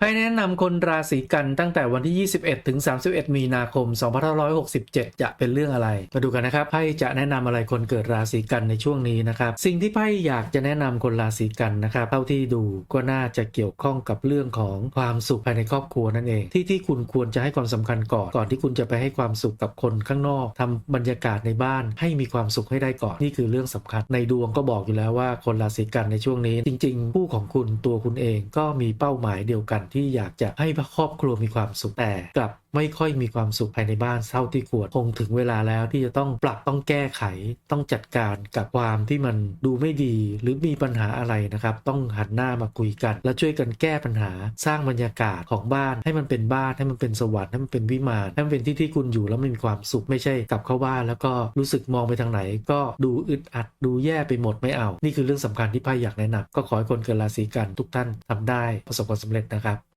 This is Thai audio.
ไพ่แนะนำคนราศีกันตั้งแต่วันที่ 21 ถึง 31 มีนาคม 2567 จะเป็นเรื่องอะไร มาดูกันนะครับ ไพ่จะแนะนำอะไรคนเกิดราศีกันในช่วงนี้นะครับ สิ่งที่ไพ่อยากจะแนะนำคนราศีกันนะครับ เท่าที่ดูก็น่าจะเกี่ยวข้องกับเรื่องของความสุขภายในครอบครัวนั่นเอง ที่ที่คุณควรจะให้ความสำคัญก่อน ก่อนที่คุณจะไปให้ความสุขกับคนข้างนอกทำบรรยากาศในบ้านให้มีความสุขให้ได้ก่อน นี่คือเรื่องสำคัญ ในดวงก็บอกอยู่แล้วว่าคนราศีกันในช่วงนี้ จริงๆผู้ของคุณตัวคุณเองก็มีเป้าหมายเดียวกันที่อยากจะให้ครอบครัวมีความสุขแต่กลับไม่ค่อยมีความสุขภายในบ้านเท่าที่ควรคงถึงเวลาแล้วที่จะต้องปรับต้องแก้ไข ต้องจัดการกับความที่มันดูไม่ดี หรือมีปัญหาอะไรนะครับ ต้องหันหน้ามาคุยกัน แล้วช่วยกันแก้ปัญหาสร้างบรรยากาศของบ้าน ให้มันเป็นบ้านให้มันเป็นสวรรค์ให้มันเป็นวิมานให้มันเป็นที่ที่คุณอยู่แล้วมันมีความสุขไม่ใช่กลับเข้าบ้านแล้วก็รู้สึกมองไปทางไหน ก็ดูอึดอัดดูแย่ไปหมดไม่เอา นี่คือเรื่องสำคัญที่ไพ่อยากแนะนำก็ขอให้คนเกิดราศีกันทุกท่านทำได้ประสบความสำเร็จนะครับ